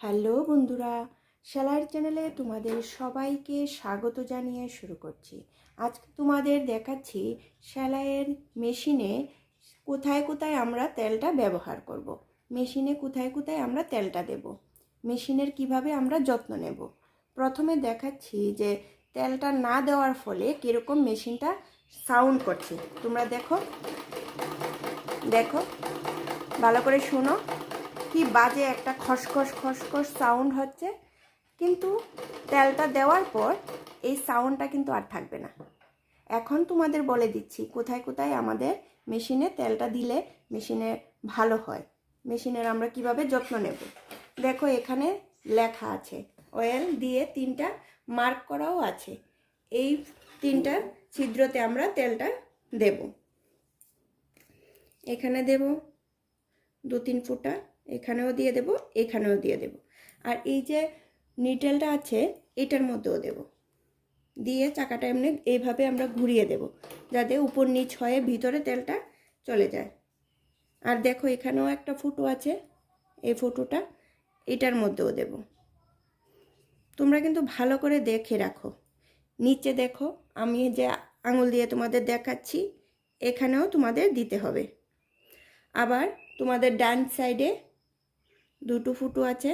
Hello বন্ধুরা, সেলাইয়ের চ্যানেলে তোমাদের সবাইকে স্বাগত জানিয়ে শুরু করছি। আজকে তোমাদের দেখাচ্ছি সেলাইয়ের মেশিনে কোথায় কোথায় আমরা তেলটা ব্যবহার করব। মেশিনে কোথায় কোথায় আমরা তেলটা দেব। মেশিনের কীভাবে আমরা যত্ন নেব। প্রথমে দেখাচ্ছি যে তেলটা না দেওয়ার ফলে কীরকম মেশিনটা সাউন্ড করছে। তোমরা দেখো দেখো, ভালো করে শোনো। কি বাজে একটা খসখস খসখস সাউন্ড হচ্ছে। কিন্তু তেলটা দেওয়ার পর এই সাউন্ডটা কিন্তু আর থাকবে না। এখন তোমাদের বলে দিচ্ছি, কোথায় কোথায় আমাদের মেশিনে তেলটা দিলে মেশিনে ভালো হয়? মেশিনের আমরা কীভাবে যত্ন নেব? দেখো এখানে লেখা আছে অয়েল দিয়ে তিনটা মার্ক করাও আছে। এই তিনটা ছিদ্রতে আমরা তেলটা দেব। এখানে দেব দু তিন ফুটা এখানেও দিয়ে দেব, এখানেও দিয়ে দেব। আর এই যে নিটেলটা আছে, এটার মধ্যেও দেব। দিয়ে চাকাটা এমনি এইভাবে আমরা ঘুরিয়ে দেব, যাতে উপর নিচ হয়ে ভিতরে তেলটা চলে যায়। আর দেখো এখানেও একটা ফুটো আছে, এই ফুটোটা এটার মধ্যেও দেব। তোমরা কিন্তু ভালো করে দেখে রাখো। নিচে দেখো, আমি যে আঙুল দিয়ে তোমাদের দেখাচ্ছি, এখানেও তোমাদের দিতে হবে। আবার তোমাদের ডান সাইডে দুটো ফুটো আছে,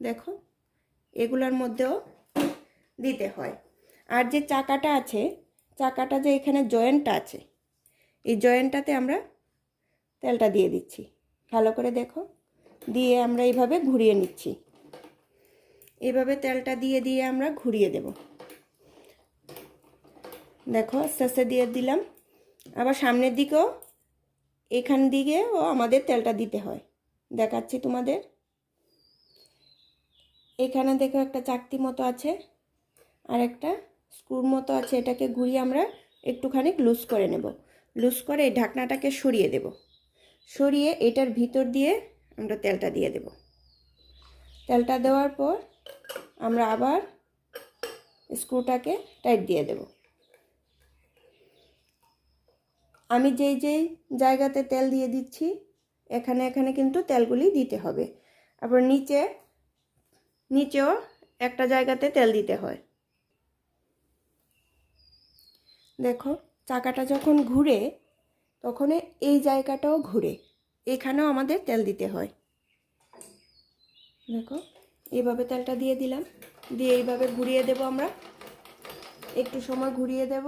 দেখো। এগুলোর মধ্যেও দিতে হয়। আর যে চাকাটা আছে, চাকাটা যে এখানে জয়েন্টটা আছে, এই জয়েন্টটাতে আমরা তেলটা দিয়ে দিচ্ছি। ভালো করে দেখো। দিয়ে আমরা এইভাবে ঘুরিয়ে নিচ্ছি। এভাবে তেলটা দিয়ে দিয়ে আমরা ঘুরিয়ে দেব। দেখো আস্তে আস্তে দিয়ে দিলাম। আবার সামনের দিকেও, এখান দিকেও আমাদের তেলটা দিতে হয়। দেখাচ্ছি তোমাদের। এখানে দেখো একটা চাকতি মতো আছে আর একটা স্ক্রুর মতো আছে। এটাকে ঘুরিয়ে আমরা একটুখানি লুজ করে নেব। লুজ করে এই ঢাকনাটাকে সরিয়ে দেব। সরিয়ে এটার ভিতর দিয়ে আমরা তেলটা দিয়ে দেব। তেলটা দেওয়ার পর আমরা আবার স্ক্রুটাকে টাইট দিয়ে দেব। আমি যেই যেই জায়গাতে তেল দিয়ে দিচ্ছি, এখানে এখানে কিন্তু তেলগুলি দিতে হবে। আবার নিচে নিচেও একটা জায়গাতে তেল দিতে হয়। দেখো, চাকাটা যখন ঘুরে, তখন এই জায়গাটাও ঘুরে। এখানেও আমাদের তেল দিতে হয়। দেখো, এইভাবে তেলটা দিয়ে দিলাম। দিয়ে এইভাবে ঘুরিয়ে দেব আমরা। একটু সময় ঘুরিয়ে দেব।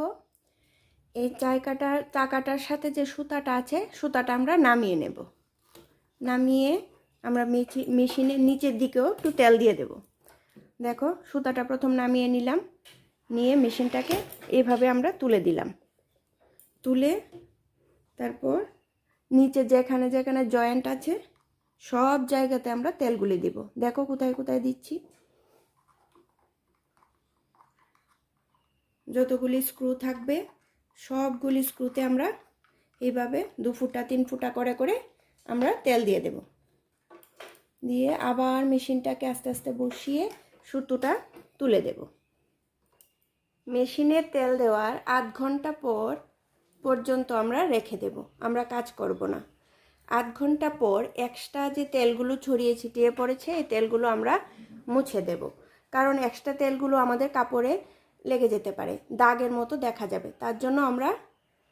এই চাকাটার চাকাটার সাথে যে সুতাটা আছে, সুতাটা আমরা নামিয়ে নেব। নামিয়ে আমরা মেশিনের নিচের দিকেও একটু তেল দিয়ে দেব। দেখো, সুতাটা প্রথম নামিয়ে নিলাম। নিয়ে মেশিনটাকে এভাবে আমরা তুলে দিলাম। তুলে তারপর নিচে যেখানে যেখানে জয়েন্ট আছে, সব জায়গাতে আমরা তেলগুলি দিব। দেখো কোথায় কোথায় দিচ্ছি। যতগুলি স্ক্রু থাকবে, সবগুলি স্ক্রুতে আমরা এইভাবে দু ফুটা, তিন ফুটা করে করে আমরা তেল দিয়ে দেব। দিয়ে আবার মেশিনটাকে আস্তে আস্তে বসিয়ে সুতোটা তুলে দেব। মেশিনে তেল দেওয়ার আধ ঘণ্টা পর পর্যন্ত আমরা রেখে দেব। আমরা কাজ করব না। আধ ঘণ্টা পর এক্সট্রা যে তেলগুলো ছড়িয়ে ছিটিয়ে পড়েছে, এই তেলগুলো আমরা মুছে দেব। কারণ এক্সট্রা তেলগুলো আমাদের কাপড়ে লেগে যেতে পারে, দাগের মতো দেখা যাবে। তার জন্য আমরা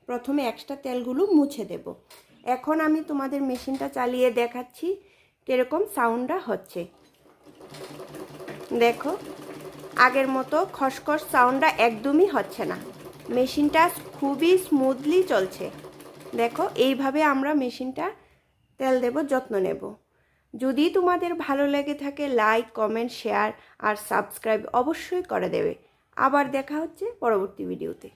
প্রথমে এক্সট্রা তেলগুলো মুছে দেব। এখন আমি তোমাদের মেশিনটা চালিয়ে দেখাচ্ছি। কীরকম সাউন্ডটা হচ্ছে। দেখো, আগের মতো খসখস সাউন্ডটা একদমই হচ্ছে না। মেশিনটা খুবই স্মুথলি চলছে। দেখো, এইভাবে আমরা মেশিনটা তেল দেব, যত্ন নেব। যদি তোমাদের ভালো লেগে থাকে লাইক কমেন্ট শেয়ার আর সাবস্ক্রাইব অবশ্যই করে দেবে। আবার দেখা হচ্ছে পরবর্তী ভিডিওতে